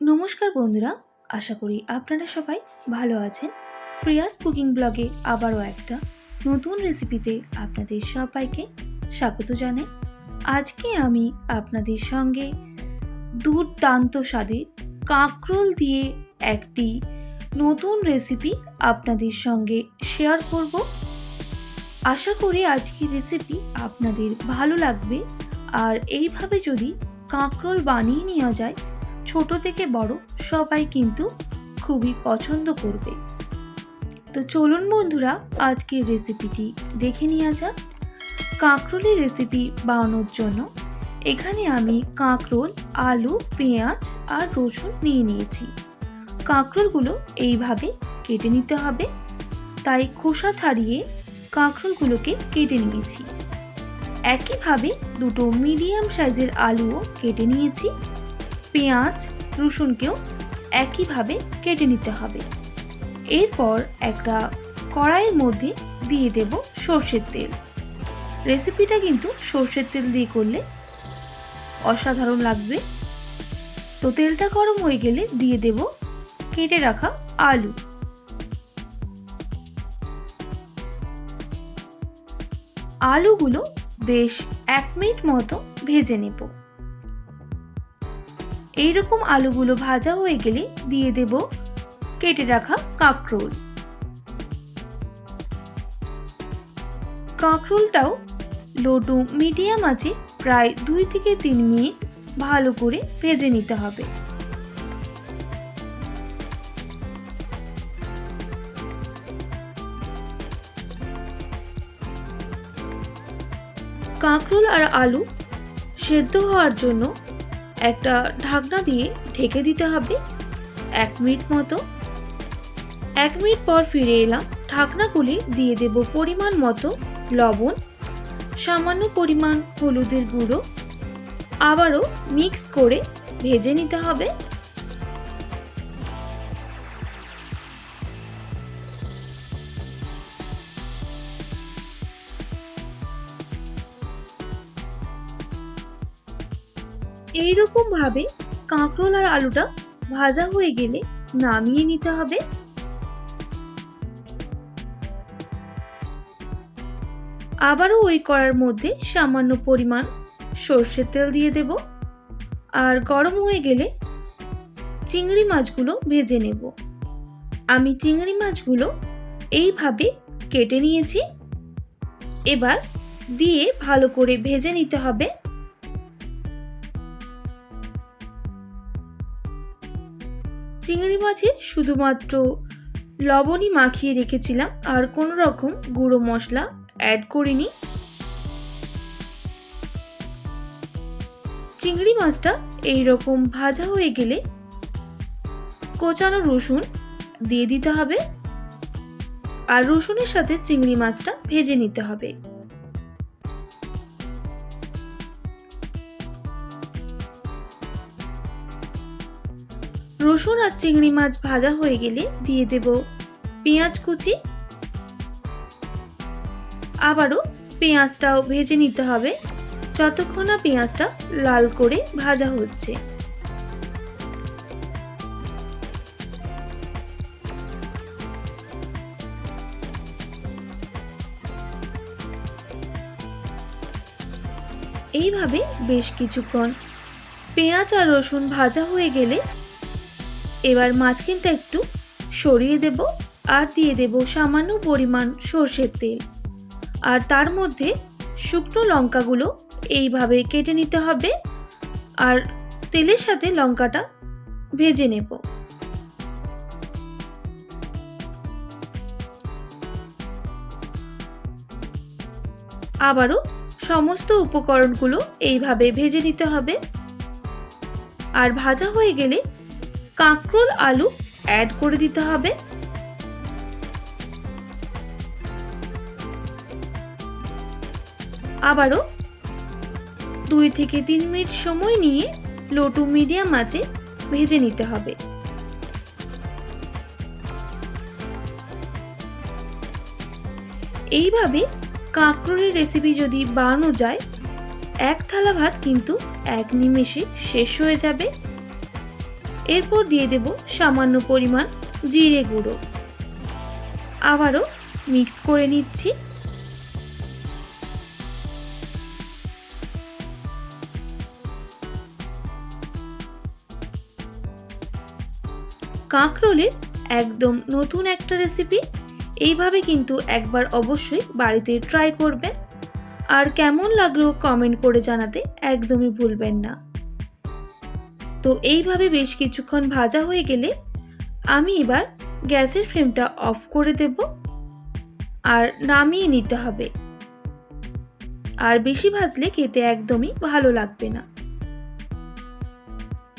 নমস্কার বন্ধুরা, আশা করি আপনারা সবাই ভালো আছেন। প্রিয়াস কুকিং ব্লগে আবারও একটা নতুন রেসিপিতে আপনাদের সবাইকে স্বাগত জানাই। আজকে আমি আপনাদের সঙ্গে দুর্দান্ত স্বাদের কাঁকরোল দিয়ে একটি নতুন রেসিপি আপনাদের সঙ্গে শেয়ার করব। আশা করি আজকের রেসিপি আপনাদের ভালো লাগবে। আর এইভাবে যদি কাঁকরোল বানিয়ে নেওয়া যায়, ছোট থেকে বড় সবাই কিন্তু খুবই পছন্দ করবে। তো চলুন বন্ধুরা, আজকের রেসিপিটি দেখে নেওয়া যাক। কাঁকরোলের রেসিপি বানানোর জন্য এখানে আমি কাঁকরোল, আলু, পেঁয়াজ আর রসুন নিয়ে নিয়েছি। কাঁকরোলগুলো এইভাবে কেটে নিতে হবে। তাই খোসা ছাড়িয়ে কাঁকরোলগুলোকে কেটে নিয়েছি। একইভাবে দুটো মিডিয়াম সাইজের আলুও কেটে নিয়েছি। পেঁয়াজ, রসুনকেও একইভাবে কেটে নিতে হবে। এরপর একটা কড়াইয়ের মধ্যে দিয়ে দেব সর্ষের তেল। রেসিপিটা কিন্তু সর্ষের তেল দিয়ে করলে অসাধারণ লাগবে। তো তেলটা গরম হয়ে গেলে দিয়ে দেব কেটে রাখা আলু। আলুগুলো বেশ এক মিনিট মতো ভেজে নেব। এইরকম আলুগুলো ভাজা হয়ে গেলে দিয়ে দেব কেটে রাখা কাঁকরোল। কাঁকরোলটাও লোটু মিডিয়াম আছে প্রায় দুই থেকে তিন মিনিট ভালো করে ভেজে নিতে হবে। কাঁকরোল আর আলু সেদ্ধ হওয়ার জন্য একটা ঢাকনা দিয়ে ঢেকে দিতে হবে এক মিনিট মতো। এক মিনিট পর ফিরে এলাম। ঢাকনা খুলে দিয়ে দেব পরিমাণ মতো লবণ, সামান্য পরিমাণ হলুদের গুঁড়ো। আবারও মিক্স করে ভেজে নিতে হবে। এইরকম ভাবে কাঁকরোল আর আলুটা ভাজা হয়ে গেলে নামিয়ে নিতে হবে। আবারও ওই কড়ার মধ্যে সামান্য পরিমাণ সর্ষের তেল দিয়ে দেব আর গরম হয়ে গেলে চিংড়ি মাছগুলো ভেজে নেব। আমি চিংড়ি মাছগুলো এইভাবে কেটে নিয়েছি। এবার দিয়ে ভালো করে ভেজে নিতে হবে। চিংড়ি মাছে শুধুমাত্র লবণই মাখিয়ে রেখেছিলাম আর কোনো রকম গুঁড়ো মশলা অ্যাড করিনি। চিংড়ি মাছটা এই রকম ভাজা হয়ে গেলে কোচানো রসুন দিয়ে দিতে হবে। আর রসুনের সাথে চিংড়ি মাছটা ভেজে নিতে হবে। রসুন আর চিংড়ি মাছ ভাজা হয়ে গেলে দিয়ে দেব পেঁয়াজ কুচি। আবারও পেঁয়াজটাও ভেজে নিতে হবে। যতক্ষণ না পেঁয়াজটা লাল করে ভাজা হচ্ছে। এইভাবে বেশ কিছুক্ষণ পেঁয়াজ আর রসুন ভাজা হয়ে গেলে এবার মাঝখানটা একটু সরিয়ে দেব আর দিয়ে দেব সামান্য পরিমাণ সর্ষের তেল। আর তার মধ্যে শুকনো লঙ্কাগুলো এইভাবে কেটে নিতে হবে আর তেলের সাথে লঙ্কাটা ভেজে নেব। আবারও সমস্ত উপকরণগুলো এইভাবে ভেজে নিতে হবে। আর ভাজা হয়ে গেলে কাঁকরোল আলু অ্যাড করে দিতে হবে। আবারও দুই থেকে তিন মিনিট সময় নিয়ে লো টু মিডিয়াম আঁচে ভেজে নিতে হবে। এইভাবে কাঁকরোলের রেসিপি যদি বানানো যায়, এক থালা ভাত কিন্তু এক নিমেষে শেষ হয়ে যাবে। এরপর দিয়ে দেব সামান্য পরিমাণ জিরে গুঁড়ো। আবারও মিক্স করে নিচ্ছি। কাঁকরোলের একদম নতুন একটা রেসিপি এইভাবে কিন্তু একবার অবশ্যই বাড়িতে ট্রাই করবেন। আর কেমন লাগল কমেন্ট করে জানাতে একদমই ভুলবেন না। তো এইভাবে বেশ কিছুক্ষণ ভাজা হয়ে গেলে আমি এবার গ্যাসের ফ্লেমটা অফ করে দেব আর নামিয়ে নিতে হবে। আর বেশি ভাজলে খেতে একদমই ভালো লাগবে না।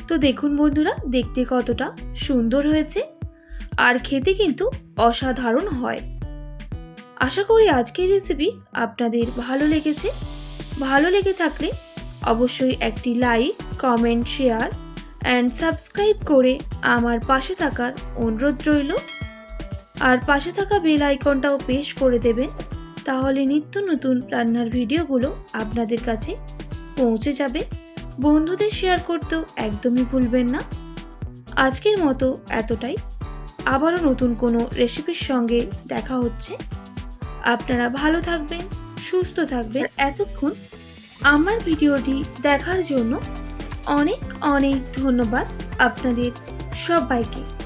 তো দেখুন বন্ধুরা, দেখতে কতটা সুন্দর হয়েছে আর খেতে কিন্তু অসাধারণ হয়। আশা করি আজকের রেসিপি আপনাদের ভালো লেগেছে। ভালো লেগে থাকলে অবশ্যই একটি like comment share and subscribe করে আমার পাশে থাকার অনুরোধ রইল। আর পাশে থাকা বেল আইকনটাও পেশ করে দেবেন, তাহলে নিত্য নতুন রান্নার ভিডিওগুলো আপনাদের কাছে পৌঁছে যাবে। বন্ধুদের শেয়ার করতেও একদমই ভুলবেন না। আজকের মতো এতটাই। আবারও নতুন কোনো রেসিপির সঙ্গে দেখা হচ্ছে। আপনারা ভালো থাকবেন, সুস্থ থাকবেন। এতক্ষণ আমার ভিডিওটি দেখার জন্য অনেক অনেক ধন্যবাদ আপনাদের সবাইকে।